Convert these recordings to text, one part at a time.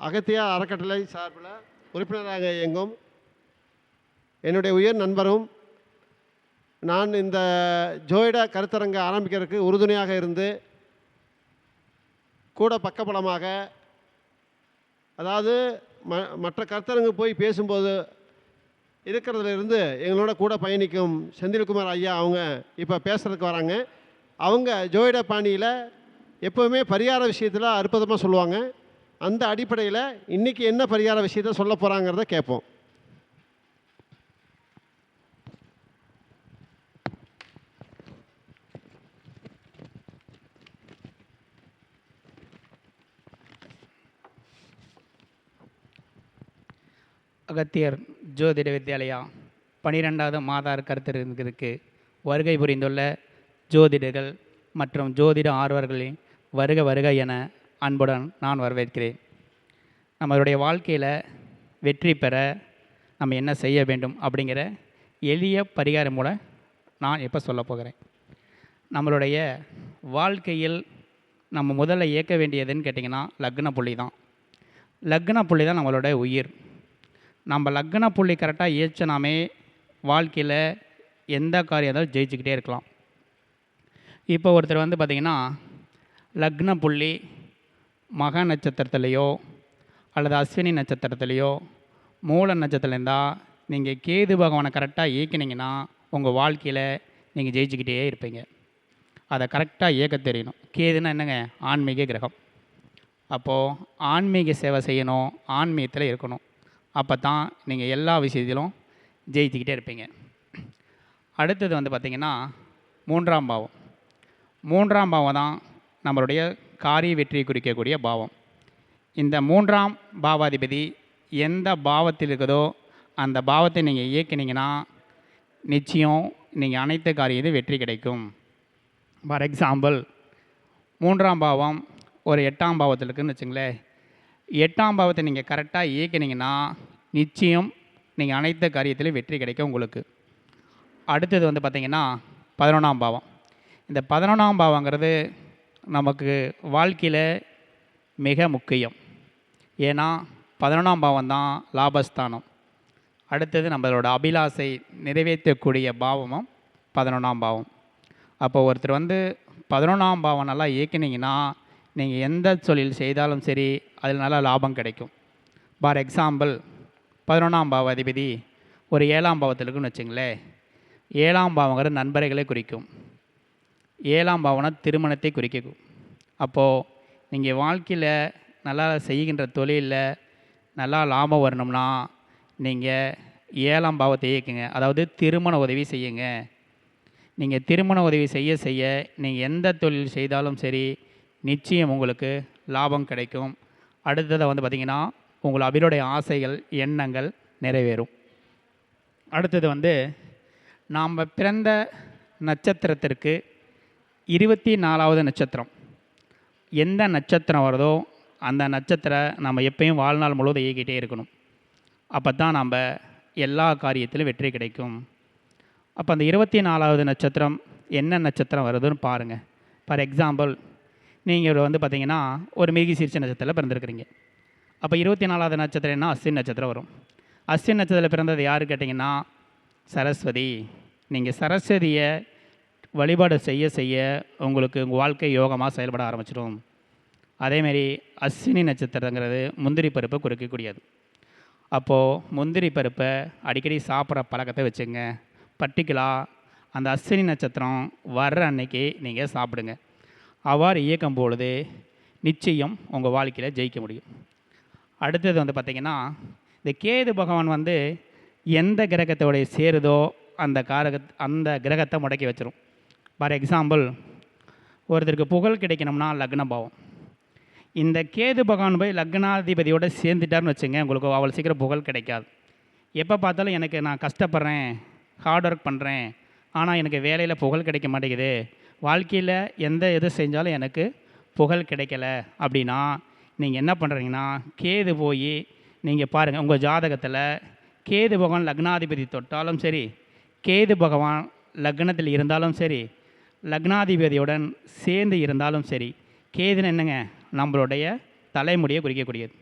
அகத்தியா அறக்கட்டளை சார்பில் உறுப்பினராக இயங்கும் என்னுடைய உயர் நண்பரும் நான் இந்த ஜோயிடா கருத்தரங்க ஆரம்பிக்கிறதுக்கு உறுதுணையாக இருந்து கூட பக்கபலமாக அதாவது ம மற்ற கருத்தரங்கு போய் பேசும்போது இருக்கிறதுல இருந்து எங்களோட கூட பயணிக்கும் செந்தில்குமார் ஐயா அவங்க இப்போ பேசுகிறதுக்கு வராங்க. அவங்க ஜோயிட பாணியில் எப்போவுமே பரிகார விஷயத்தில் அற்புதமாக சொல்லுவாங்க. அந்த அடிப்படையில் இன்றைக்கி என்ன பரிகார விஷயத்தை சொல்ல போகிறாங்கிறத கேட்போம். அகத்தியர் ஜோதிட வித்யாலயா பனிரெண்டாவது மாதார் கருத்தரங்கிற்கு வருகை புரிந்துள்ள ஜோதிடர்கள் மற்றும் ஜோதிட ஆர்வர்களின் வருக வருக என அன்புடன் நான் வரவேற்கிறேன். நம்மளுடைய வாழ்க்கையில் வெற்றி பெற நம்ம என்ன செய்ய வேண்டும் அப்படிங்கிற எளிய பரிகாரம் மூலம் நான் இப்போ சொல்ல போகிறேன். நம்மளுடைய வாழ்க்கையில் நம்ம முதல்ல இயக்க வேண்டியதுன்னு கேட்டிங்கன்னா லக்ன புள்ளி தான். லக்ன புள்ளி தான் நம்மளோட உயிர். நம்ம லக்ன புள்ளி கரெக்டாக இயச்சினாமே வாழ்க்கையில் எந்த காரியம் இருந்தாலும் ஜெயிச்சுக்கிட்டே இருக்கலாம். இப்போ ஒருத்தர் வந்து பார்த்திங்கன்னா லக்ன புள்ளி மக நட்சத்திரத்துலேயோ அல்லது அஸ்வினி நட்சத்திரத்துலேயோ மூல நட்சத்திரம் இருந்தால் நீங்கள் கேது பகவானை கரெக்டாக இயக்கினீங்கன்னா உங்கள் வாழ்க்கையில் நீங்கள் ஜெயிச்சுக்கிட்டே இருப்பீங்க. அதை கரெக்டாக இயக்க தெரியணும். கேதுன்னா என்னங்க? ஆன்மீக கிரகம். அப்போது ஆன்மீக சேவை செய்யணும் ஆன்மீகத்தில் இருக்கணும். அப்போ தான் நீங்கள் எல்லா விஷயத்திலும் ஜெயிச்சுக்கிட்டே இருப்பீங்க. அடுத்தது வந்து பார்த்திங்கன்னா மூன்றாம் பாவம். மூன்றாம் பாவம் தான் நம்மளுடைய காரிய வெற்றியை குறிக்கக்கூடிய பாவம். இந்த மூன்றாம் பாவாதிபதி எந்த பாவத்தில் இருக்குதோ அந்த பாவத்தை நீங்கள் இயக்கினீங்கன்னா நிச்சயம் நீங்கள் அனைத்து காரியத்தையும் வெற்றி கிடைக்கும். ஃபார் எக்ஸாம்பிள் மூன்றாம் பாவம் ஒரு எட்டாம் பாவத்தில் இருக்குன்னு வச்சுங்களேன். எட்டாம் பாவத்தை நீங்கள் கரெக்டாக இயக்கினீங்கன்னா நிச்சயம் நீங்கள் அனைத்து காரியத்திலையும் வெற்றி கிடைக்கும் உங்களுக்கு. அடுத்தது வந்து பார்த்திங்கன்னா பதினொன்றாம் பாவம். இந்த பதினொன்றாம் பாவங்கிறது நமக்கு வாழ்க்கையில் மிக முக்கியம். ஏன்னா பதினொன்றாம் பாவம் தான் லாபஸ்தானம். அடுத்தது நம்மளோட அபிலாசை நிறைவேற்றக்கூடிய பாவமும் பதினொன்றாம் பாவம். அப்போ ஒருத்தர் வந்து பதினொன்றாம் பாவம் நல்லா இயக்கினீங்கன்னா நீங்கள் எந்த தொழில் செய்தாலும் சரி அதில் நல்லா லாபம் கிடைக்கும். ஃபார் எக்ஸாம்பிள் பதினொன்றாம் பாவ அதிபதி ஒரு ஏழாம் பாவத்தில் இருக்குன்னு வச்சுங்களேன். ஏழாம் பாவங்கிறது நண்பர்களை குறிக்கும். ஏழாம் பாவம்னா திருமணத்தை குறிக்கும் அப்போது நீங்கள் வாழ்க்கையில் நல்லா செய்கின்ற தொழிலில் நல்லா லாபம் வரணும்னா நீங்கள் ஏழாம் பாவத்தை இயக்குங்க. அதாவது திருமண உதவி செய்யுங்க. நீங்கள் திருமண உதவி செய்ய செய்ய நீங்கள் எந்த தொழில் செய்தாலும் சரி நிச்சயம் உங்களுக்கு லாபம் கிடைக்கும். அடுத்ததை வந்து பார்த்திங்கன்னா உங்கள் அபிருடைய ஆசைகள் எண்ணங்கள் நிறைவேறும். அடுத்தது வந்து நாம் பிறந்த நட்சத்திரத்திற்கு இருபத்தி நாலாவது நட்சத்திரம். எந்த நட்சத்திரம் வருதோ அந்த நட்சத்திரம் நம்ம எப்பயும் வாழ்நாள் முழுவதும் இயக்கிட்டே இருக்கணும். அப்போ தான் நம்ம எல்லா காரியத்திலும் வெற்றி கிடைக்கும். அப்போ அந்த இருபத்தி நாலாவது நட்சத்திரம் என்ன நட்சத்திரம் வருதுன்னு பாருங்கள் ஃபார் எக்ஸாம்பிள் நீங்கள் வந்து பார்த்தீங்கன்னா ஒரு மிகி சிரிச்ச நட்சத்திரத்தில் பிறந்திருக்கிறீங்க. அப்போ இருபத்தி நாலாவது நட்சத்திரம் என்ன? அஸ்வின் நட்சத்திரம் வரும். அஸ்வின் நட்சத்திரத்தில் பிறந்தது யார் கேட்டிங்கன்னா சரஸ்வதி. நீங்கள் சரஸ்வதியை வழிபாடு செய்ய செய்ய உங்களுக்கு உங்கள் வாழ்க்கை யோகமாக செயல்பட ஆரம்பிச்சிடும். அதேமாரி அஸ்வினி நட்சத்திரங்கிறது முந்திரி பருப்பை குறிக்கக்கூடியது. அப்போது முந்திரி பருப்பை அடிக்கடி சாப்பிட்ற பழக்கத்தை வச்சுங்க பர்டிகுலாக அந்த அஸ்வினி நட்சத்திரம் வர்ற அன்னைக்கு நீங்கள் சாப்பிடுங்க. அவ்வாறு இயக்கும் பொழுது நிச்சயம் உங்கள் வாழ்க்கையில் ஜெயிக்க முடியும். அடுத்தது வந்து பார்த்திங்கன்னா இந்த கேது பகவான் வந்து எந்த கிரகத்தோடைய சேருதோ அந்த காரக அந்த கிரகத்தை முடக்கி வச்சிரும். ஃபார் எக்ஸாம்பிள் ஒருத்தருக்கு புகழ் கிடைக்கணும்னா லக்ன பாவம். இந்த கேது பகவான் போய் லக்னாதிபதியோடு சேர்ந்துட்டார்னு வச்சுங்க உங்களுக்கு அவ்வளோ சீக்கிரம் புகழ் கிடைக்காது. எப்போ பார்த்தாலும் எனக்கு நான் கஷ்டப்படுறேன் ஹார்ட் ஒர்க் பண்ணுறேன் ஆனால் எனக்கு வேலையில் புகழ் கிடைக்க மாட்டேங்குது. வாழ்க்கையில் எந்த எது செஞ்சாலும் எனக்கு புகழ் கிடைக்கல அப்படின்னா நீங்கள் என்ன பண்ணுறீங்கன்னா கேது போய் நீங்கள் பாருங்கள் உங்கள் ஜாதகத்தில் கேது பகவான் லக்னாதிபதி தொட்டாலும் சரி கேது பகவான் லக்னத்தில் இருந்தாலும் சரி லக்னாதிபதியுடன் சேர்ந்து இருந்தாலும் சரி கேதுன்னு என்னங்க? நம்மளுடைய தலைமுடியை குறிக்கக்கூடியது.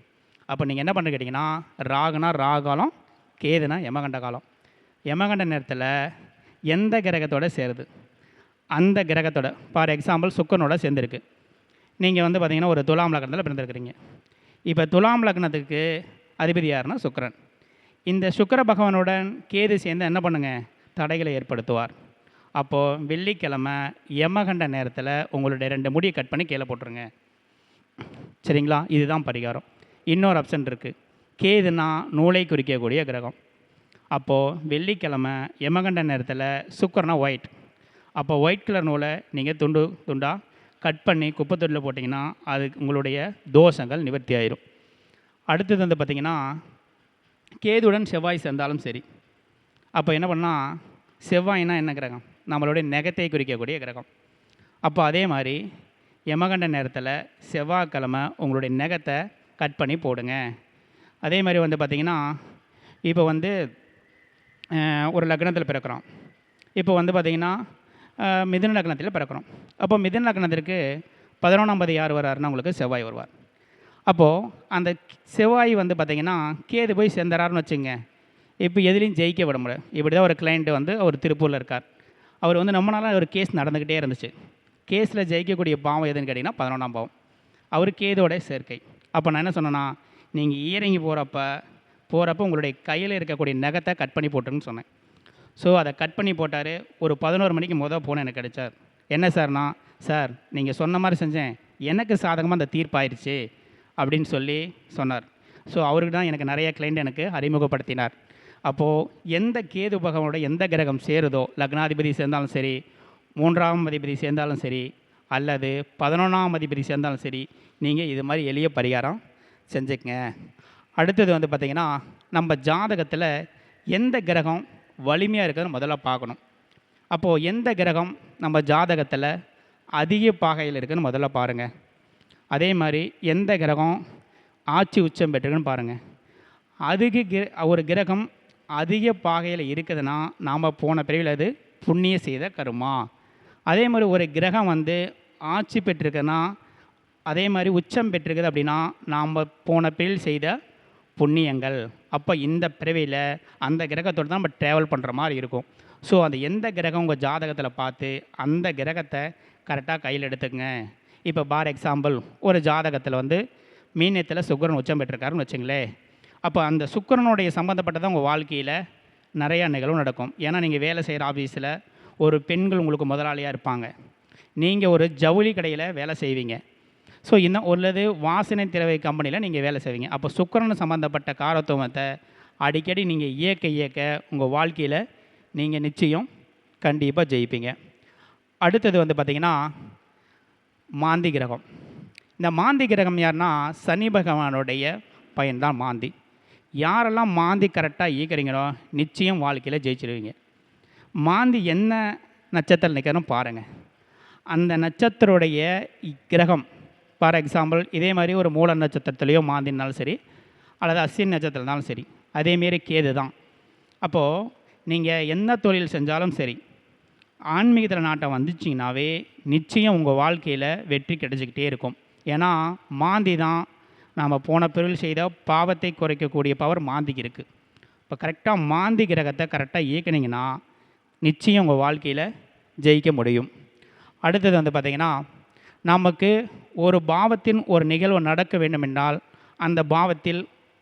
அப்போ நீங்கள் என்ன பண்ணுறது கேட்டிங்கன்னா ராகுனா ராகாலம் கேதுனா யமகண்ட காலம். யமகண்ட நேரத்தில் எந்த கிரகத்தோட சேருது? அந்த கிரகத்தோட ஃபார் எக்ஸாம்பிள் சுக்கரனோட சேர்ந்துருக்கு. நீங்கள் வந்து பார்த்தீங்கன்னா ஒரு துலாம் லக்னத்தில் பிறந்திருக்கிறீங்க. இப்போ துலாம் லக்னத்துக்கு அதிபதி யாருன்னா சுக்கரன். இந்த சுக்கர பகவானுடன் கேது சேர்ந்து என்ன பண்ணுங்க? தடைகளை ஏற்படுத்துவார். அப்போது வெள்ளிக்கிழமை யமகண்ட நேரத்தில் உங்களுடைய ரெண்டு முடியை கட் பண்ணி கீழே போட்டுருங்க. சரிங்களா? இதுதான் பரிகாரம். இன்னொரு ஆப்ஷன் இருக்குது கேதுனா நூலை குறிக்கக்கூடிய கிரகம். அப்போது வெள்ளிக்கிழமை யமகண்ட நேரத்தில் சுக்கரனா ஒயிட் அப்போ ஒயிட் கலர் நூலை நீங்கள் துண்டு துண்டாக கட் பண்ணி குப்பைத்தொட்டில் போட்டிங்கன்னா அது உங்களுடைய தோஷங்கள் நிவர்த்தி ஆயிரும். அடுத்தது வந்து பார்த்திங்கன்னா கேதுடன் செவ்வாய் சேர்ந்தாலும் சரி. அப்போ என்ன பண்ணால் செவ்வாய்னா என்ன கிரகம்? நம்மளுடைய நெகத்தை குறிக்கக்கூடிய கிரகம். அப்போ அதே மாதிரி யமகண்ட நேரத்தில் செவ்வாய்க்கிழமை உங்களுடைய நெகத்தை கட் பண்ணி போடுங்க. அதே மாதிரி வந்து பார்த்திங்கன்னா இப்போ வந்து ஒரு லக்னத்தில் பிறக்கிறோம். இப்போ வந்து பார்த்திங்கன்னா மிதுன லக்னத்தில் பிறக்கிறோம். அப்போ மிதுன லக்னத்திற்கு பதினொன்றாம் பதி யார் வர்றாருன்னா உங்களுக்கு செவ்வாய் வருவார். அப்போது அந்த செவ்வாய் வந்து பார்த்திங்கன்னா கேது போய் சேர்ந்துறாருன்னு வச்சுங்க. இப்போ எதுலேயும் ஜெயிக்க விட முடியாது. இப்படி தான் ஒரு கிளைண்ட்டு வந்து அவர் திருப்பூரில் இருக்கார். அவர் வந்து ரொம்ப நாளாக ஒரு கேஸ் நடந்துக்கிட்டே இருந்துச்சு. கேஸில் ஜெயிக்கக்கூடிய பாவம் எதுன்னு கேட்டிங்கன்னா பதினொன்றாம் பாவம். அவர் கேதோட சேர்க்கை. அப்போ நான் என்ன சொன்னேன்னா நீங்கள் ஈரங்கி போகிறப்ப போகிறப்ப உங்களுடைய கையில் இருக்கக்கூடிய நகத்தை கட் பண்ணி போட்டுருன்னு சொன்னேன். ஸோ அதை கட் பண்ணி போட்டார். ஒரு பதினோரு மணிக்கு மொதல் ஃபோன் எனக்கு கிடைச்சார் என்ன சார்னா சார் நீங்கள் சொன்ன மாதிரி செஞ்சேன். எனக்கு சாதகமாக அந்த தீர்ப்பாயிருச்சு. அப்படின்னு சொல்லி சொன்னார். ஸோ அவருக்கு தான் எனக்கு நிறைய கிளைண்ட் எனக்கு அறிமுகப்படுத்தினார். அப்போது எந்த கேது பகவானோட எந்த கிரகம் சேருதோ லக்னாதிபதி சேர்ந்தாலும் சரி மூன்றாம் அதிபதி சேர்ந்தாலும் சரி அல்லது பதினொன்றாம் அதிபதி சேர்ந்தாலும் சரி நீங்கள் இது மாதிரி எளிய பரிகாரம் செஞ்சுக்கங்க. அடுத்தது வந்து பார்த்திங்கன்னா நம்ம ஜாதகத்தில் எந்த கிரகம் வலிமையாக இருக்குதுன்னு முதல்ல பார்க்கணும். அப்போது எந்த கிரகம் நம்ம ஜாதகத்தில் அதிக பாகையில் இருக்குதுன்னு முதல்ல பாருங்கள் அதே மாதிரி எந்த கிரகம் ஆட்சி உச்சம் பெற்றுக்குன்னு பாருங்கள் அதிக கிர ஒரு கிரகம் அதிக பாகையில் இருக்குதுன்னா நாம் போன பிரிவில் அது புண்ணிய செய்த கருமா. அதே மாதிரி ஒரு கிரகம் வந்து ஆட்சி பெற்றிருக்குன்னா அதே மாதிரி உச்சம் பெற்றிருக்குது அப்படின்னா நாம் போன பிரிவில் செய்த புண்ணியங்கள். அப்போ இந்த பிறவியில் அந்த கிரகத்தோடு தான் நம்ம ட்ராவல் பண்ணுற மாதிரி இருக்கும். ஸோ அந்த எந்த கிரகம் உங்கள் ஜாதகத்தில் பார்த்து அந்த கிரகத்தை கரெக்டாக கையில் எடுத்துக்கங்க. இப்போ பார் எக்ஸாம்பிள் ஒரு ஜாதகத்தில் வந்து மீனத்தில் சுக்கரன் உச்சம் பெற்றிருக்காருன்னு வச்சுங்களேன். அப்போ அந்த சுக்கிரனுடைய சம்மந்தப்பட்டதான் உங்கள் வாழ்க்கையில் நிறையா நிகழ்வு நடக்கும். ஏன்னா நீங்கள் வேலை செய்கிற ஆஃபீஸில் ஒரு பெண்கள் உங்களுக்கு முதலாளியாக இருப்பாங்க. நீங்கள் ஒரு ஜவுளி கடையில் வேலை செய்வீங்க. ஸோ இந்த உள்ளது வாசனை திரவை கம்பெனியில் நீங்கள் வேலை செய்வீங்க. அப்போ சுக்கிரன் சம்மந்தப்பட்ட காரத்துவத்தை அடிக்கடி நீங்கள் இயக்க இயக்க உங்கள் வாழ்க்கையில் நீங்கள் நிச்சயம் கண்டிப்பாக ஜெயிப்பீங்க. அடுத்தது வந்து பார்த்திங்கன்னா மாந்தி கிரகம். இந்த மாந்தி கிரகம் யாருன்னா சனி பகவானுடைய பயன்தான் மாந்தி. யாரெல்லாம் மாந்தி கரெக்டாக ஈக்கிறீங்களோ நிச்சயம் வாழ்க்கையில் ஜெயிச்சிருவீங்க. மாந்தி என்ன நட்சத்திரம் நிற்கிறோம் பாருங்கள் அந்த நட்சத்திரோடைய கிரகம் ஃபார் எக்ஸாம்பிள் இதே மாதிரி ஒரு மூல நட்சத்திரத்துலேயோ மாந்தினாலும் சரி அல்லது அஸ்வின் நட்சத்திரம்னாலும் சரி அதேமாரி கேது தான். அப்போது நீங்கள் என்ன தொழில் செஞ்சாலும் சரி ஆன்மீகத்தில் நாட்டம் வந்துச்சிங்கனாவே நிச்சயம் உங்கள் வாழ்க்கையில் வெற்றி கிடைச்சிக்கிட்டே இருக்கும். ஏன்னா மாந்தி தான் நாம் போன பிறகு செய்த பாவத்தை குறைக்கக்கூடிய பவர் மாந்திக்கு இருக்குது இப்போ கரெக்டாக மாந்தி கிரகத்தை கரெக்டாக இயக்குனீங்கன்னா நிச்சயம் உங்கள் வாழ்க்கையில் ஜெயிக்க முடியும். அடுத்தது வந்து பார்த்திங்கன்னா நமக்கு ஒரு பாவத்தின் ஒரு நிகழ்வு நடக்க வேண்டுமென்றால் அந்த பாவத்தில்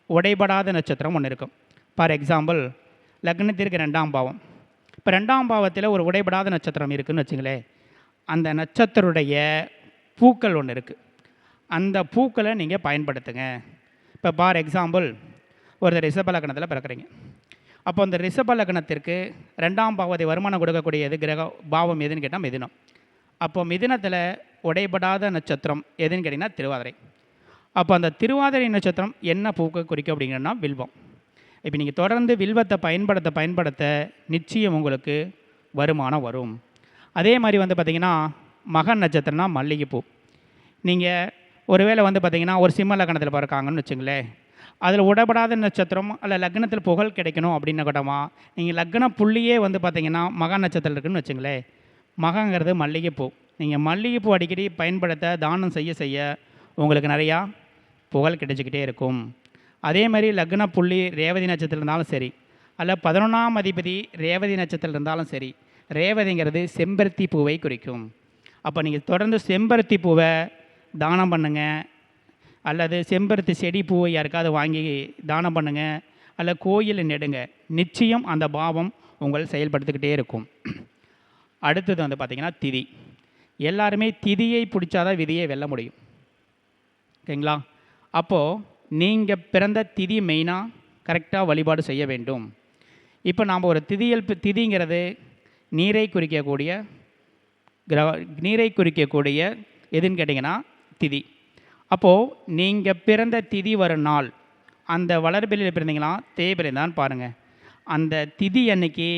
உடைபடாத நட்சத்திரம் ஒன்று இருக்கும். ஃபார் எக்ஸாம்பிள் லக்னத்திற்கு ரெண்டாம் பாவம். இப்போ ரெண்டாம் பாவத்தில் ஒரு உடைபடாத நட்சத்திரம் இருக்குன்னு வச்சுங்களேன் அந்த நட்சத்திரடைய பூக்கள் ஒன்று இருக்குது அந்த பூக்களை நீங்கள் பயன்படுத்துங்க. இப்போ ஃபார் எக்ஸாம்பிள் ஒரு ரிஷப லக்னத்தில் பிறக்கிறீங்க. அப்போ அந்த ரிஷப லக்னத்திற்கு ரெண்டாம் பாவத்தை வருமானம் கொடுக்கக்கூடிய எது கிரக பாவம் எதுன்னு கேட்டால் மிதினம். அப்போ மிதினத்தில் உடைபடாத நட்சத்திரம் எதுன்னு கேட்டிங்கன்னா திருவாதிரை. அப்போ அந்த திருவாதிரை நட்சத்திரம் என்ன பூக்க குறிக்கும் அப்படிங்கன்னா வில்வம். இப்போ நீங்கள் தொடர்ந்து வில்வத்தை பயன்படுத்த பயன்படுத்த நிச்சயம் உங்களுக்கு வருமானம் வரும். அதே மாதிரி வந்து பார்த்திங்கன்னா மகன் நட்சத்திரம்னா மல்லிகைப்பூ. நீங்கள் ஒருவேளை வந்து பார்த்திங்கன்னா ஒரு சிம்ம லக்னத்தில் பிறக்காங்கன்னு வச்சுங்களேன். அதில் உடப்படாத நட்சத்திரம் அல்ல லக்னத்தில் புகழ் கிடைக்கணும் அப்படின்னு கூட்டமா நீங்கள் லக்ன புள்ளியே வந்து பார்த்திங்கன்னா மகா நட்சத்திரம் இருக்குன்னு வச்சுங்களேன். மகங்கிறது மல்லிகைப்பூ. நீங்கள் மல்லிகைப்பூ அடிக்கடி பயன்படுத்த தானம் செய்ய செய்ய உங்களுக்கு நிறையா புகழ் கிடைச்சிக்கிட்டே இருக்கும். அதே மாதிரி லக்ன புள்ளி ரேவதி நட்சத்திரம் இருந்தாலும் சரி அல்ல பதினொன்றாம் அதிபதி ரேவதி நட்சத்திரம் இருந்தாலும் சரி ரேவதிங்கிறது செம்பருத்தி பூவை குறிக்கும். அப்போ நீங்கள் தொடர்ந்து செம்பருத்தி பூவை தானம் பண்ணுங்கள் அல்லது செம்பருத்தி செடி பூவை யாருக்காவது வாங்கி தானம் பண்ணுங்கள் அல்ல கோயிலில் நெடுங்க. நிச்சயம் அந்த பாவம் உங்கள் செயல்படுத்திக்கிட்டே இருக்கும். அடுத்தது வந்து பார்த்திங்கன்னா திதி. எல்லாருமே திதியை பிடிச்சாதான் விதியை வெல்ல முடியும். ஓகேங்களா? அப்போது நீங்கள் பிறந்த திதி மெயினாக கரெக்டாக வழிபாடு செய்ய வேண்டும். இப்போ நாம் ஒரு திதியல் திதிங்கிறது நீரை குறிக்கக்கூடிய கிர நீரை குறிக்கக்கூடிய எதுன்னு கேட்டிங்கன்னா திதி. அப்போது நீங்கள் பிறந்த திதி வரும் நாள். அந்த வளர்பிலையில் பிறந்தீங்களா? தேய்பிலை தான் பாருங்கள் அந்த திதி அன்னைக்கு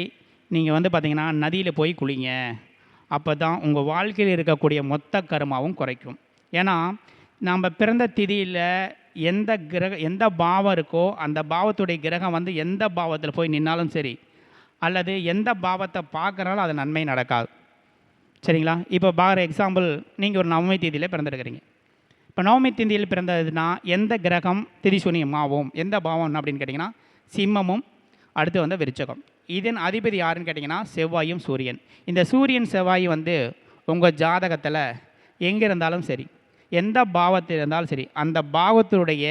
நீங்கள் வந்து பார்த்தீங்கன்னா நதியில் போய் குளிங்க. அப்போ தான் உங்கள் வாழ்க்கையில் இருக்கக்கூடிய மொத்த கருமாவும் குறைக்கும். ஏன்னா நாம் பிறந்த திதியில் எந்த கிரக எந்த பாவம் இருக்கோ அந்த பாவத்துடைய கிரகம் வந்து எந்த பாவத்தில் போய் நின்னாலும் சரி அல்லது எந்த பாவத்தை பார்க்குறாலும் அது நன்மை நடக்காது. சரிங்களா? இப்போ பாரு எக்ஸாம்பிள் நீங்கள் ஒரு நவமை தேதியில் பிறந்திருக்கிறீங்க. இப்போ நவமி திந்தியில் பிறந்ததுன்னா எந்த கிரகம் திரிசூனியம் ஆகும் எந்த பாவம் அப்படின்னு கேட்டிங்கன்னா சிம்மமும் அடுத்து வந்து விருச்சகம். இதன் அதிபதி யாருன்னு கேட்டிங்கன்னா செவ்வாயும் சூரியன். இந்த சூரியன் செவ்வாய் வந்து உங்கள் ஜாதகத்தில் எங்கே இருந்தாலும் சரி எந்த பாவத்தில் இருந்தாலும் சரி அந்த பாவத்தினுடைய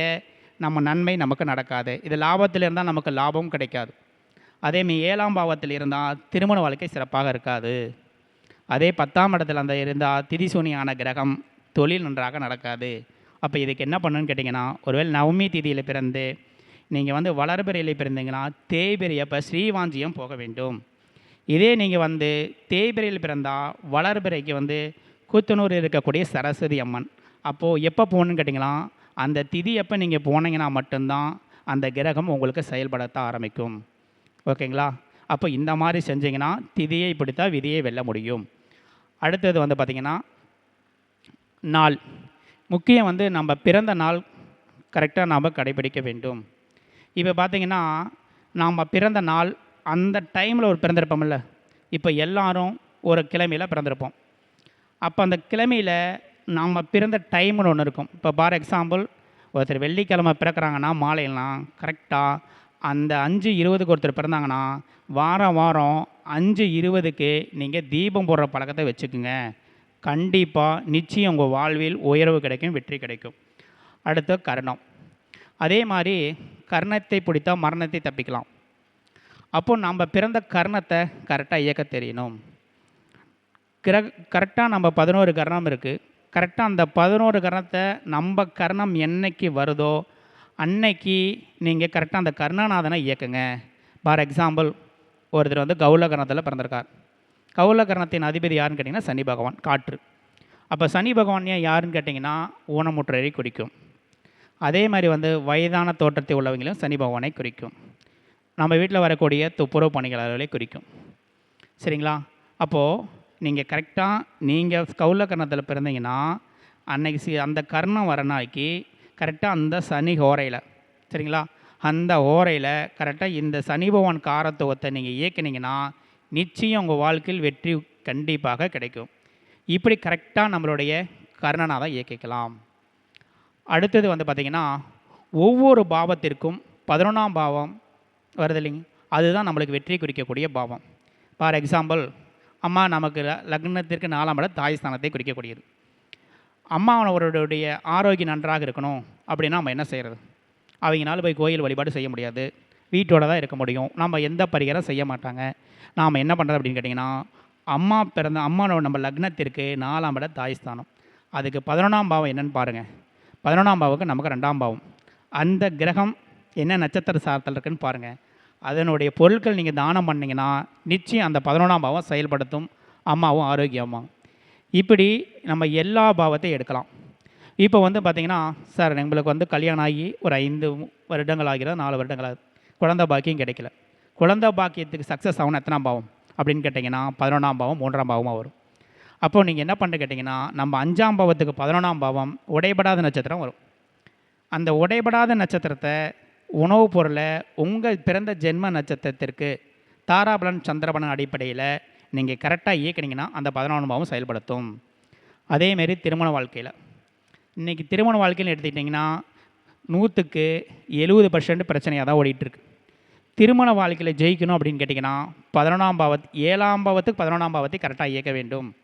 நம்ம நன்மை நமக்கு நடக்காது. இது லாபத்தில் இருந்தால் நமக்கு லாபம் கிடைக்காது. அதேமாரி ஏழாம் பாவத்தில் இருந்தால் திருமண வாழ்க்கை சிறப்பாக இருக்காது. அதே பத்தாம் இடத்துல அந்த இருந்தால் திதிசூனியான கிரகம் தொழில் நன்றாக நடக்காது. அப்போ இதுக்கு என்ன பண்ணணும்னு கேட்டிங்கன்னா ஒருவேளை நவமி திதியில் பிறந்து நீங்கள் வந்து வளர்பிறையில் பிறந்தீங்கன்னா தேய்பிறை அப்போ ஸ்ரீவாஞ்சியம் போக வேண்டும். இதே நீங்கள் வந்து தேய்பிறையில் பிறந்தால் வளர்பிறைக்கு வந்து கூத்தனூர் இருக்கக்கூடிய சரஸ்வதி அம்மன். அப்போது எப்போ போகணுன்னு கேட்டிங்கன்னா அந்த திதி எப்போ நீங்கள் போனீங்கன்னா மட்டும்தான் அந்த கிரகம் உங்களுக்கு செயல்படுத்த ஆரம்பிக்கும். ஓகேங்களா? அப்போ இந்த மாதிரி செஞ்சீங்கன்னா திதியை பிடித்தா விதியை வெல்ல முடியும். அடுத்தது வந்து பார்த்திங்கன்னா நாள். முக்கியம் வந்து நம்ம பிறந்த நாள் கரெக்டாக நாம் கடைபிடிக்க வேண்டும். இப்போ பார்த்தீங்கன்னா நாம் பிறந்த நாள் அந்த டைமில் ஒரு பிறந்திருப்போம்ல. இப்போ எல்லாரும் ஒரு கிழமையில் பிறந்திருப்போம். அப்போ அந்த கிழமையில் நாம் பிறந்த டைம்னு ஒன்று இருக்கும். இப்போ ஃபார் எக்ஸாம்பிள் ஒருத்தர் வெள்ளிக்கிழமை பிறக்கிறாங்கன்னா மாலையெல்லாம் கரெக்டாக அந்த அஞ்சு இருபதுக்கு ஒருத்தர் பிறந்தாங்கன்னா வாரம் வாரம் அஞ்சு இருபதுக்கு நீங்கள் தீபம் போடுற பழக்கத்தை வச்சுக்கோங்க. கண்டிப்பாக நிச்சயம் உங்கள் வாழ்வில் உயர்வு கிடைக்கும் வெற்றி கிடைக்கும். அடுத்து கர்ணம். அதே மாதிரி கர்ணத்தை பிடித்தா மரணத்தை தப்பிக்கலாம். அப்போ நம்ம பிறந்த கர்ணத்தை கரெக்டாக இயக்க தெரியணும். கிரக கரெக்டாக நம்ம பதினோரு கர்ணம் இருக்குது கரெக்டாக அந்த பதினோரு கர்ணத்தை நம்ம கர்ணம் என்னைக்கு வருதோ அன்னைக்கு நீங்கள் கரெக்டாக அந்த கர்ணநாதனை இயக்குங்க. ஃபார் எக்ஸாம்பிள் ஒருத்தர் வந்து கௌல கர்ணத்தில் பிறந்திருக்கார். கௌல அதிபதி யாருன்னு கேட்டிங்கன்னா சனி பகவான் காற்று. அப்போ சனி பகவான் ஏன் யாருன்னு கேட்டிங்கன்னா ஊனமுற்றரை குறிக்கும். அதே மாதிரி வந்து வயதான தோற்றத்தை உள்ளவங்களும் சனி பகவானை குறிக்கும். நம்ம வீட்டில் வரக்கூடிய துப்புரவு பணிகளாளர்களை குறிக்கும். சரிங்களா? அப்போது நீங்கள் கரெக்டாக நீங்கள் கௌல கர்ணத்தில் பிறந்தீங்கன்னா அன்னைக்கு சி அந்த கர்ணம் வர நாளைக்கு கரெக்டாக அந்த சனி ஓரையில் சரிங்களா? அந்த ஓரையில் கரெக்டாக இந்த சனி பகவான் காரத்துவத்தை நீங்கள் இயக்கினீங்கன்னா நிச்சயம் உங்கள் வாழ்க்கையில் வெற்றி கண்டிப்பாக கிடைக்கும். இப்படி கரெக்டாக நம்மளுடைய கர்ணனாக இயக்கிக்கலாம். அடுத்தது வந்து பார்த்திங்கன்னா ஒவ்வொரு பாவத்திற்கும் பதினொன்றாம் பாவம் வருது இல்லைங்க? அதுதான் நம்மளுக்கு வெற்றி குறிக்கக்கூடிய பாவம். ஃபார் எக்ஸாம்பிள் அம்மா நமக்கு லக்னத்திற்கு நாலாம் இடம் தாய் ஸ்தானத்தை குறிக்கக்கூடியது. அம்மாவனுடைய ஆரோக்கியம் நன்றாக இருக்கணும் அப்படின்னா நம்ம என்ன செய்கிறது அவங்கனால போய் கோயில் வழிபாடு செய்ய முடியாது. வீட்டோட தான் இருக்க முடியும். நம்ம எந்த பரிகாரம் செய்ய மாட்டாங்க. நாம் என்ன பண்ணுறது அப்படின்னு கேட்டிங்கன்னா அம்மா பிறந்த அம்மாவோட நம்ம லக்னத்திற்கு நாலாம் இட தாய் ஸ்தானம் அதுக்கு பதினொன்றாம் பாவம் என்னென்னு பாருங்கள் பதினொன்றாம் பாவுக்கு நமக்கு ரெண்டாம் பாவம். அந்த கிரகம் என்ன நட்சத்திர சாரத்தில் இருக்குன்னு பாருங்கள் அதனுடைய பொருட்கள் நீங்கள் தானம் பண்ணிங்கன்னா நிச்சயம் அந்த பதினொன்றாம் பாவம் செயல்படுத்தும். அம்மாவும் ஆரோக்கியமாகும் இப்படி நம்ம எல்லா பாவத்தையும் எடுக்கலாம். இப்போ வந்து பார்த்திங்கன்னா சார் எங்களுக்கு வந்து கல்யாணம் ஆகி ஒரு ஐந்து வருடங்கள் ஆகிறது நாலு வருடங்கள் ஆகுது. குழந்தை பாக்கியம் கிடைக்கல. குழந்தை பாக்கியத்துக்கு சக்ஸஸ் ஆகணும் எத்தனாம் பாவம்? அப்படின்னு கேட்டிங்கன்னா பதினொன்றாம் பாவம் மூன்றாம் பாவமாக வரும். அப்போது நீங்கள் என்ன பண்ண கேட்டிங்கன்னா நம்ம அஞ்சாம் பாவத்துக்கு பதினொன்றாம் பாவம் உடைபடாத நட்சத்திரம் வரும். அந்த உடைபடாத நட்சத்திரத்தை உணவுப் பொருளை உங்கள் பிறந்த ஜென்ம நட்சத்திரத்திற்கு தாராபலன் சந்திரபலன் அடிப்படையில் நீங்கள் கரெக்டாக இயக்கினீங்கன்னா அந்த பதினொன்று பாவம் செயல்படுத்தும். அதேமாரி திருமண வாழ்க்கையில். இன்றைக்கி திருமண வாழ்க்கையில் எடுத்துக்கிட்டிங்கன்னா நூற்றுக்கு எழுபது பர்சன்ட் பிரச்சனையாக தான் ஓடிட்டுருக்கு திருமண வாழ்க்கையில் ஜெயிக்கணும் அப்படின்னு கேட்டிங்கன்னா பதினொன்றாம் பாவத் ஏழாம் பாவத்துக்கு பதினொன்றாம் பாவத்தை கரெக்டாக இயக்க வேண்டும்.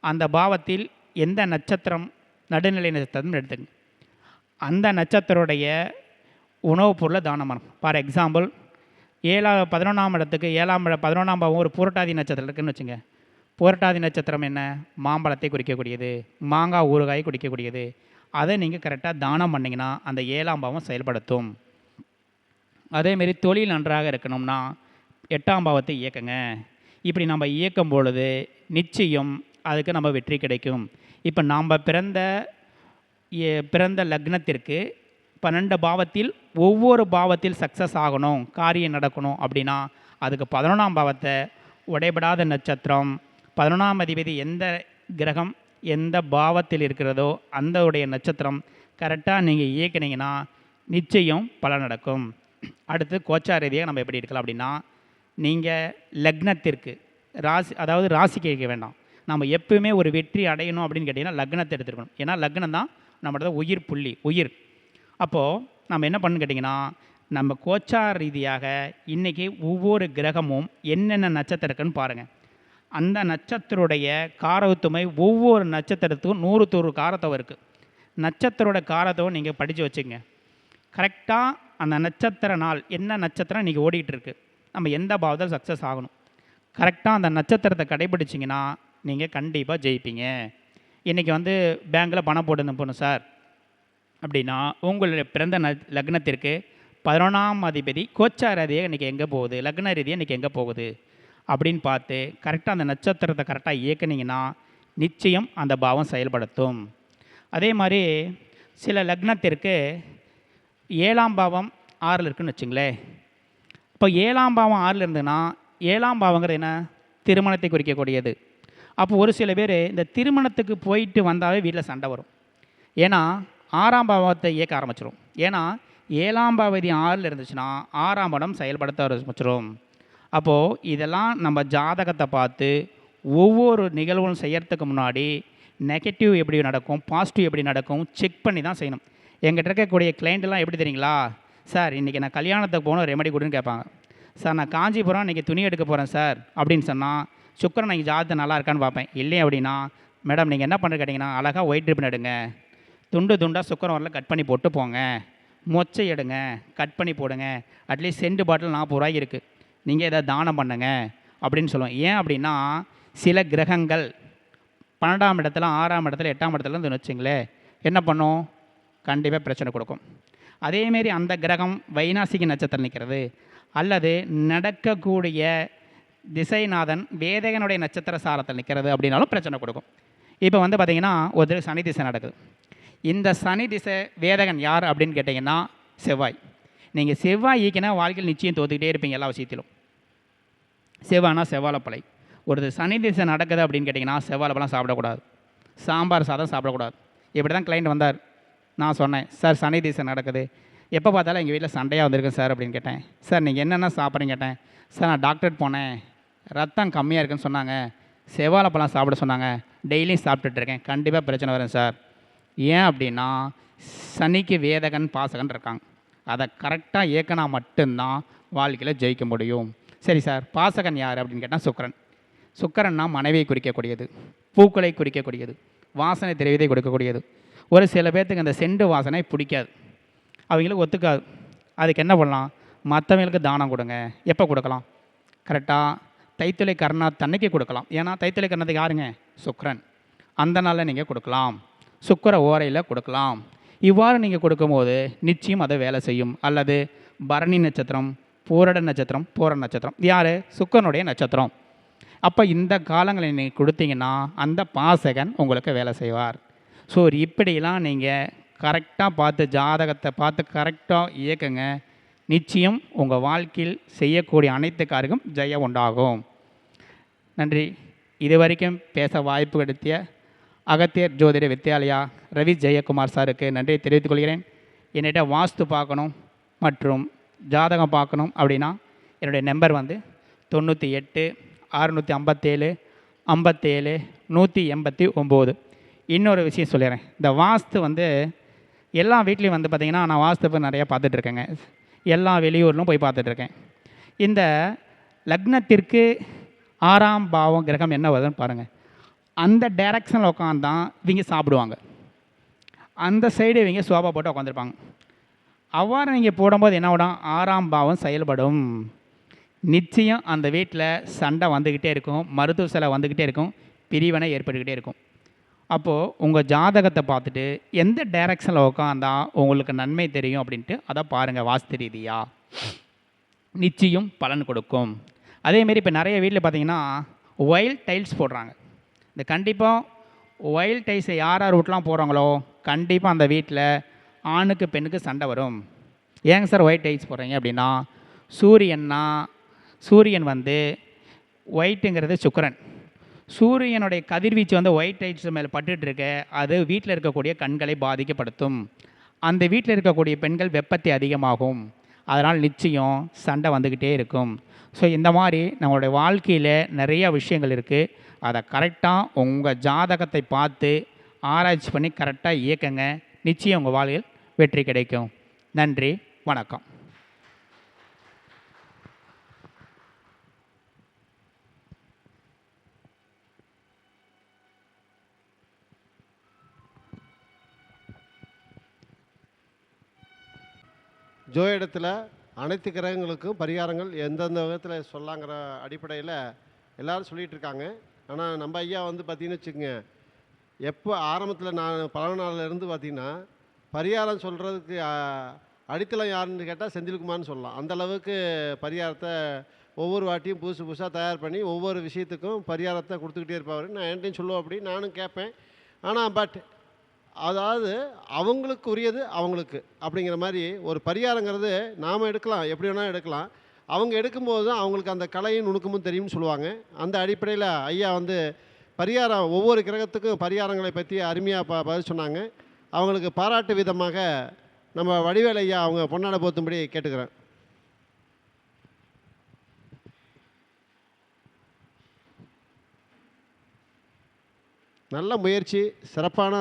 அந்த பாவத்தில் எந்த நட்சத்திரம் நடுநிலை நட்சத்திரம் எடுத்துங்க. அந்த நட்சத்திரத்துடைய உணவுப் பொருளை தானம் பண்ணணும். ஃபார் எக்ஸாம்பிள் ஏழா பதினொன்றாம் இடத்துக்கு ஏழாம் பதினொன்றாம் பாவம் ஒரு புரட்டாதி நட்சத்திரம் இருக்குன்னு வச்சுங்க. புரட்டாதி நட்சத்திரம் என்ன? மாம்பழத்தை குறிக்கக்கூடியது மாங்காய் ஊறுகாய் குறிக்கக்கூடியது அதை நீங்கள் கரெக்டாக தானம் பண்ணிங்கன்னா அந்த ஏழாம் பாவம் செயல்படுத்தும். அதேமாரி தொழில் நன்றாக இருக்கணும்னா எட்டாம் பாவத்தை இயக்குங்க. இப்படி நம்ம இயக்கும் பொழுது நிச்சயம் அதுக்கு நம்ம வெற்றி கிடைக்கும். இப்போ நாம் பிறந்த பிறந்த லக்னத்திற்கு பன்னெண்டு பாவத்தில் ஒவ்வொரு பாவத்தில் சக்ஸஸ் ஆகணும் காரியம் நடக்கணும் அப்படின்னா அதுக்கு பதினொன்றாம் பாவத்தை உடைபடாத நட்சத்திரம் பதினொன்றாம் அதிபதி எந்த கிரகம் எந்த பாவத்தில் இருக்கிறதோ அந்த உடைய நட்சத்திரம் கரெக்டாக நீங்கள் இயக்கினீங்கன்னா நிச்சயம் பலன் நடக்கும். அடுத்து கோச்சார ரீதியாக நம்ம எப்படி எடுக்கலாம் அப்படின்னா நீங்கள் லக்னத்திற்கு ராசி அதாவது ராசி கேட்க வேண்டாம். நம்ம எப்பவுமே ஒரு வெற்றி அடையணும் அப்படின்னு கேட்டிங்கன்னா லக்னத்தை எடுத்துருக்கணும். ஏன்னா லக்னம் தான் நம்மளோட உயிர் புள்ளி உயிர். அப்போது நம்ம என்ன பண்ணு கேட்டிங்கன்னா நம்ம கோச்சார ரீதியாக இன்றைக்கி ஒவ்வொரு கிரகமும் என்னென்ன நட்சத்திரம் இருக்குன்னு பாருங்கள் அந்த நட்சத்திரத்துடைய காரத்துமை ஒவ்வொரு நட்சத்திரத்துக்கும் நூறு தூறு காரத்தவம் இருக்குது நட்சத்திரோட காரத்தவம் நீங்கள் படித்து வச்சுங்க கரெக்டாக அந்த நட்சத்திர நாள் என்ன நட்சத்திரம் இன்றைக்கி ஓடிட்டு நம்ம எந்த பாவத்தில் சக்ஸஸ் ஆகணும்? கரெக்டாக அந்த நட்சத்திரத்தை கடைபிடிச்சிங்கன்னா நீங்கள் கண்டிப்பாக ஜெயிப்பீங்க. இன்றைக்கி வந்து பேங்க்கில் பணம் போட்டு போகணும் சார் அப்படின்னா உங்களுடைய பிறந்த ந லக்னத்திற்கு பதினொன்றாம் அதிபதி கோச்சார ரீதியாக இன்றைக்கி எங்கே போகுது? லக்ன ரீதியாக இன்றைக்கி எங்கே போகுது? அப்படின்னு பார்த்து கரெக்டாக அந்த நட்சத்திரத்தை கரெக்டாக இயக்குனீங்கன்னா நிச்சயம் அந்த பாவம் செயல்படுத்தும். அதே மாதிரி சில லக்னத்திற்கு ஏழாம் பாவம் ஆறில் இருக்குன்னு வச்சுங்களேன் இப்போ ஏழாம் பாவம் ஆறில் இருந்ததுன்னா ஏழாம் பாவங்கிறது என்ன? திருமணத்தை குறிக்கக்கூடியது. அப்போ ஒரு சில பேர் இந்த திருமணத்துக்கு போயிட்டு வந்தாவே வீட்டில் சண்டை வரும். ஏன்னா ஆறாம் பாவத்தை இயக்க ஆரம்பிச்சிடும் ஏன்னா ஏழாம் பாவதி ஆறில் இருந்துச்சுன்னா ஆறாம் படம் செயல்படுத்த ஆரம்பிச்சிடும் அப்போது இதெல்லாம் நம்ம ஜாதகத்தை பார்த்து ஒவ்வொரு நிகழ்வும் செய்யறதுக்கு முன்னாடி நெகட்டிவ் எப்படி நடக்கும் பாசிட்டிவ் எப்படி நடக்கும் செக் பண்ணி தான் செய்யணும். எங்கிட்ட இருக்கக்கூடிய கிளைண்ட்லாம் எப்படி தெரியுங்களா? சார் இன்றைக்கி நான் கல்யாணத்துக்கு போகணும் ரெமடி கொடுன்னு கேட்பாங்க. சார் நான் காஞ்சிபுரம் இன்றைக்கி துணி எடுக்க போகிறேன் சார் அப்படின்னு சொன்னால் சுக்கரன் நீங்கள் ஜாதகம் நல்லா இருக்கான்னு பார்ப்பேன். இல்லை அப்படின்னா மேடம் நீங்கள் என்ன பண்ணுறது கேட்டிங்கன்னா அழகாக ஒயிட் ட்ரிப் எடுங்க துண்டு துண்டாக சுக்கரம் வரல கட் பண்ணி போட்டு போங்க. மொச்சை எடுங்க கட் பண்ணி போடுங்க. அட்லீஸ்ட் செண்டு பாட்டில் நாற்பது ரூபாய்க்கு இருக்குது நீங்கள் எதாவது தானம் பண்ணுங்க அப்படின்னு சொல்லுவோம் ஏன் அப்படின்னா சில கிரகங்கள் பன்னெண்டாம் இடத்துல ஆறாம் இடத்துல எட்டாம் இடத்துல இருந்து வச்சுங்களேன். என்ன பண்ணும்? கண்டிப்பாக பிரச்சனை கொடுக்கும். அதேமாரி அந்த கிரகம் வைநாசிக நட்சத்திரம் நிற்கிறது அல்லது நடக்கக்கூடிய திசைநாதன் வேதகனுடைய நட்சத்திர சாரத்தில் நிற்கிறது அப்படின்னாலும் பிரச்சனை கொடுக்கும். இப்போ வந்து பார்த்திங்கன்னா ஒரு சனி திசை நடக்குது. இந்த சனி திசை வேதகன் யார் அப்படின்னு கேட்டிங்கன்னா செவ்வாய். நீங்கள் செவ்வாய் ஈக்கினா வாழ்க்கையில் நிச்சயம் தோத்துக்கிட்டே இருப்பீங்க எல்லா விஷயத்திலும். செவ்வாய்னா செவ்வாழைப்பழை ஒரு சனி திசை நடக்குது அப்படின்னு கேட்டிங்கன்னா செவ்வாழைப்பழம் சாப்பிடக்கூடாது. சாம்பார் சாதம் சாப்பிடக்கூடாது. இப்படி தான் கிளைண்ட் வந்தார். நான் சொன்னேன் சார் சனி தீசன் நடக்குது. எப்போ பார்த்தாலும் எங்கள் வீட்டில் சண்டையாக வந்திருக்கு சார் அப்படின்னு கேட்டேன். சார் நீங்கள் என்னென்ன சாப்பிட்றீங்க கேட்டேன். சார் நான் டாக்டர் போனேன். ரத்தம் கம்மியாக இருக்குன்னு சொன்னாங்க. செவ்வாழைப்பழம் சாப்பிட சொன்னாங்க. டெய்லியும் சாப்பிட்டுட்டு இருக்கேன். கண்டிப்பாக பிரச்சனை வரும் சார். ஏன் அப்படின்னா சனிக்கு வேதகன் பாசகன் இருக்காங்க. அதை கரெக்டாக இயக்கினா மட்டும்தான் வாழ்க்கையில் ஜெயிக்க முடியும். சரி சார் பாசகன் யார் அப்படின்னு கேட்டால் சுக்கரன். சுக்கரன்னா மனைவியை குறிக்கக்கூடியது பூக்களை குறிக்கக்கூடியது வாசனை திரவியத்தை கொடுக்கக்கூடியது. ஒரு சில பேர்த்துக்கு அந்த செண்டு வாசனை பிடிக்காது. அவங்களுக்கு ஒத்துக்காது. அதுக்கு என்ன பண்ணலாம்? மற்றவங்களுக்கு தானம் கொடுங்க. எப்போ கொடுக்கலாம்? கரெக்டாக தைத்துளை கர்ணா தன்னைக்கு கொடுக்கலாம். ஏன்னா தைத்துளை கர்ணத்துக்கு யாருங்க? சுக்கரன். அந்த நாளில் நீங்கள் கொடுக்கலாம். சுக்கர ஓரையில் கொடுக்கலாம். இவ்வாறு நீங்கள் கொடுக்கும்போது நிச்சயம் அதை வேலை செய்யும். அல்லது பரணி நட்சத்திரம் பூரட நட்சத்திரம் பூர நட்சத்திரம். யார்? சுக்கரனுடைய நட்சத்திரம். அப்போ இந்த காலங்களை நீங்கள் கொடுத்தீங்கன்னா அந்த பாசகன் உங்களுக்கு வேலை செய்வார். ஸோ இப்படிலாம் நீங்கள் கரெக்டாக பார்த்து ஜாதகத்தை பார்த்து கரெக்டாக இயக்குங்க. நிச்சயம் உங்கள் வாழ்க்கையில் செய்யக்கூடிய அனைத்து காரியம் ஜெயம் உண்டாகும். நன்றி. இது வரைக்கும் பேச வாய்ப்பு கிடைத்திய அகத்தியர் ஜோதிட வித்யாலயா ரவி ஜெயக்குமார் சாருக்கு நன்றியை தெரிவித்துக் கொள்கிறேன். என்னிட்ட வாஸ்து பார்க்கணும் மற்றும் ஜாதகம் பார்க்கணும் அப்படின்னா என்னுடைய நம்பர் வந்து தொண்ணூற்றி எட்டு அறுநூற்றி ஐம்பத்தேழு ஐம்பத்தேழு நூற்றி எண்பத்தி ஒம்பது. இன்னொரு விஷயம் சொல்லிடுறேன். இந்த வாஸ்து வந்து எல்லா வீட்லேயும் வந்து பார்த்திங்கன்னா நான் வாஸ்துப்பு நிறையா பார்த்துட்ருக்கேங்க எல்லா வெளியூர்லும் போய் பார்த்துட்ருக்கேன் இந்த லக்னத்திற்கு ஆறாம் பாவம் கிரகம் என்ன வருதுன்னு பாருங்கள் அந்த டைரக்ஷனில் உட்காந்தான் இவங்க சாப்பிடுவாங்க. அந்த சைடு இவங்க சோபா போட்டு உட்காந்துருப்பாங்க அவ்வாறு நீங்கள் போடும்போது என்ன விடும் ஆறாம் பாவம் செயல்படும். நிச்சயம் அந்த வீட்டில் சண்டை வந்துக்கிட்டே இருக்கும். மருத்துவ செலவு வந்துக்கிட்டே இருக்கும். பிரிவினை ஏற்பட்டுக்கிட்டே இருக்கும். அப்போது உங்கள் ஜாதகத்தை பார்த்துட்டு எந்த டைரக்ஷனில் உட்காந்தா உங்களுக்கு நன்மை தெரியும் அப்படின்ட்டு அதை பாருங்கள் வாஸ்து ரீதியாக நிச்சயம் பலன் கொடுக்கும். அதேமாரி இப்போ நிறைய வீட்டில் பார்த்தீங்கன்னா ஒயில் டைல்ஸ் போடுறாங்க. இந்த கண்டிப்பாக ஒயில் டைல்ஸை யார் யார் வீட்லாம் போடுறாங்களோ கண்டிப்பாக அந்த வீட்டில் ஆணுக்கு பெண்ணுக்கு சண்டை வரும். ஏங்க சார் ஒயிட் டைல்ஸ் போடுறீங்க அப்படின்னா சூரியன்னா சூரியன் வந்து ஒயிட்டுங்கிறது சுக்கரன். சூரியனுடைய கதிர்வீச்சு வந்து ஒயிட் டைட்ஸ் மேலே பட்டுட்ருக்கு இருக்க அது வீட்டில் இருக்கக்கூடிய கண்களை பாதிக்கப்படுத்தும். அந்த வீட்டில் இருக்கக்கூடிய பெண்கள் வெப்பத்தை அதிகமாகும். அதனால் நிச்சயம் சண்டை வந்துக்கிட்டே இருக்கும். ஸோ இந்த மாதிரி நம்மளுடைய வாழ்க்கையில் நிறைய விஷயங்கள் இருக்குது அதை கரெக்டாக உங்கள் ஜாதகத்தை பார்த்து ஆராய்ச்சி பண்ணி கரெக்டாக இயக்குங்க. நிச்சயம் உங்கள் வாழ்வில் வெற்றி கிடைக்கும். நன்றி வணக்கம். ஜோதிடத்தில் அனைத்து கிரகங்களுக்கும் பரிகாரங்கள் எந்தெந்த விதத்தில் சொல்லாங்கிற அடிப்படையில் எல்லோரும் சொல்லிகிட்டு இருக்காங்க. ஆனால் நம்ம ஐயா வந்து பார்த்தீங்கன்னு வச்சுக்கோங்க எப்போ ஆரம்பத்தில் நான் பல நாள்லேருந்து பார்த்திங்கன்னா பரிகாரம் சொல்கிறதுக்கு அடித்தளம் யாருன்னு கேட்டால் செந்தில்குமார்னு சொல்லலாம். அந்த அளவுக்கு பரிகாரத்தை ஒவ்வொரு வாட்டியும் புதுசு புதுசாக தயார் பண்ணி ஒவ்வொரு விஷயத்துக்கும் பரிகாரத்தை கொடுத்துக்கிட்டே இருப்பார் நான் என்கிட்டையும் சொல்லுவோம் அப்படி நானும் கேட்பேன் ஆனால் பட் அதாவது அவங்களுக்கு உரியது அவங்களுக்கு அப்படிங்கிற மாதிரி ஒரு பரிகாரங்கிறது நாம் எடுக்கலாம் எப்படி வேணால் எடுக்கலாம். அவங்க எடுக்கும்போது தான் அவங்களுக்கு அந்த கலையும் நுணுக்கமும் தெரியும்னு சொல்லுவாங்க. அந்த அடிப்படையில் ஐயா வந்து பரிகாரம் ஒவ்வொரு கிரகத்துக்கும் பரிகாரங்களை பற்றி அருமையாக ப பதில் சொன்னாங்க. அவங்களுக்கு பாராட்டு விதமாக நம்ம வடிவேலையா அவங்க பொன்னாட போத்தும்படி கேட்டுக்கிறேன். நல்ல முயற்சி சிறப்பான